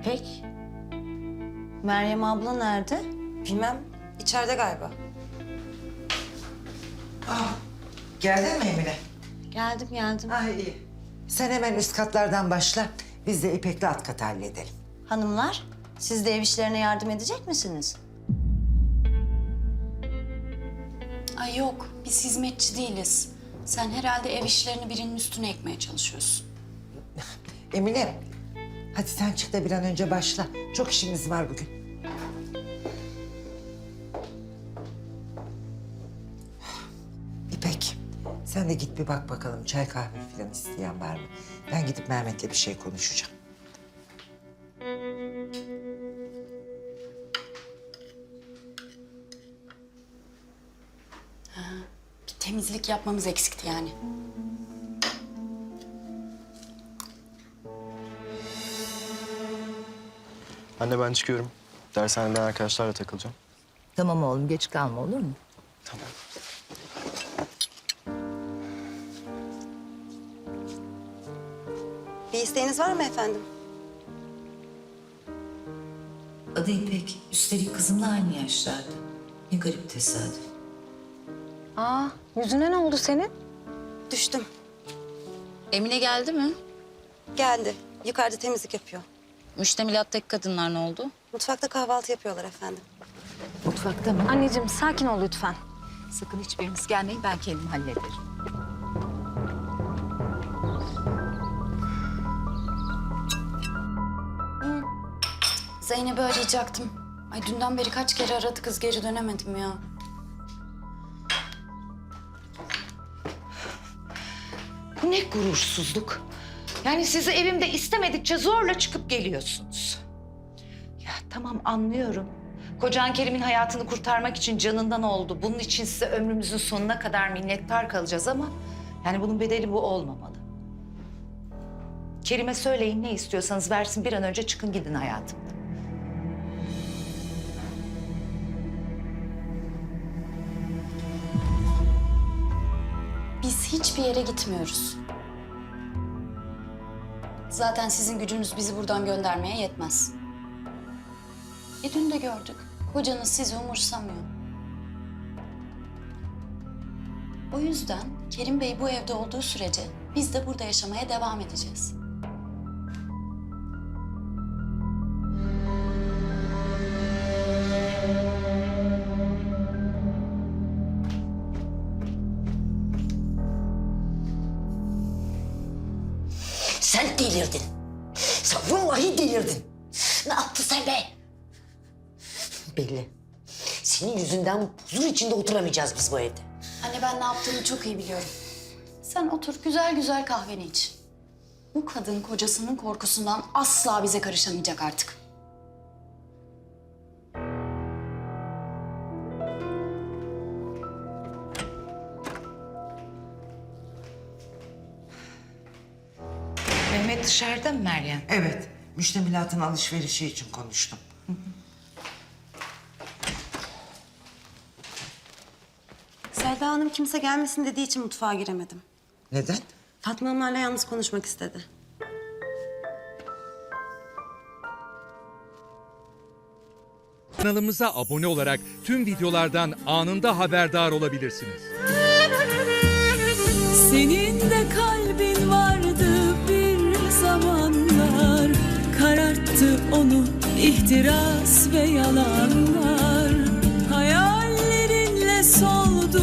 İpek? Meryem abla nerede? Bilmem. içeride galiba. Geldin mi Emine? Geldim geldim. Ah iyi. Sen hemen üst katlardan başla. Biz de İpek'le alt katı halledelim. Hanımlar, siz de ev işlerine yardım edecek misiniz? Ay yok, biz hizmetçi değiliz. Sen herhalde ev işlerini birinin üstüne ekmeye çalışıyorsun. Emine, hadi sen çık da bir an önce başla. Çok işimiz var bugün. İpek, sen de git bir bak bakalım çay kahve falan isteyen var mı? Ben gidip Mehmet'le bir şey konuşacağım. Bir temizlik yapmamız eksikti yani. Anne ben çıkıyorum. Dershaneden arkadaşlarla takılacağım. Tamam oğlum geç kalma olur mu? Tamam. Bir isteğiniz var mı efendim? Adı İpek. Üstelik kızımla aynı yaşlarda. Ne garip tesadüf. Aa, yüzüne ne oldu senin? Düştüm. Emine geldi mi? Geldi. Yukarıda temizlik yapıyor. Müştemilattaki kadınlar ne oldu? Mutfakta kahvaltı yapıyorlar efendim. Mutfakta mı? Anneciğim sakin ol lütfen. Sakın hiçbiriniz gelmeyin ben kendim hallederim. Zeynep'i arayacaktım. Ay dünden beri kaç kere aradı kız geri dönemedim ya. Bu ne gurursuzluk. Yani sizi evimde istemedikçe zorla çıkıp geliyorsunuz. Ya tamam anlıyorum. Kocan Kerim'in hayatını kurtarmak için canından oldu. Bunun için size ömrümüzün sonuna kadar minnettar kalacağız ama... ...yani bunun bedeli bu olmamalı. Kerim'e söyleyin ne istiyorsanız versin bir an önce çıkın gidin hayatımdan. Biz hiçbir yere gitmiyoruz. Zaten sizin gücünüz bizi buradan göndermeye yetmez. E dün de gördük. Kocanız sizi umursamıyor. O yüzden Kerim Bey bu evde olduğu sürece biz de burada yaşamaya devam edeceğiz. Sen delirdin. Sen vallahi delirdin. Ne yaptın sen be? Belli. Senin yüzünden huzur içinde oturamayacağız biz bu evde. Anne ben ne yaptığımı çok iyi biliyorum. Sen otur güzel güzel kahveni iç. Bu kadın kocasının korkusundan asla bize karışamayacak artık. Mehmet dışarıda mı Meryem? Evet, müştemilatın alışverişi için konuştum. Selda Hanım kimse gelmesin dediği için mutfağa giremedim. Neden? Fatma Hanımlarla yalnız konuşmak istedi. Kanalımıza abone olarak tüm videolardan anında haberdar olabilirsiniz. Senin de kalbin Sarstı onu ihtiras ve yalanlar. Hayallerinle soldu.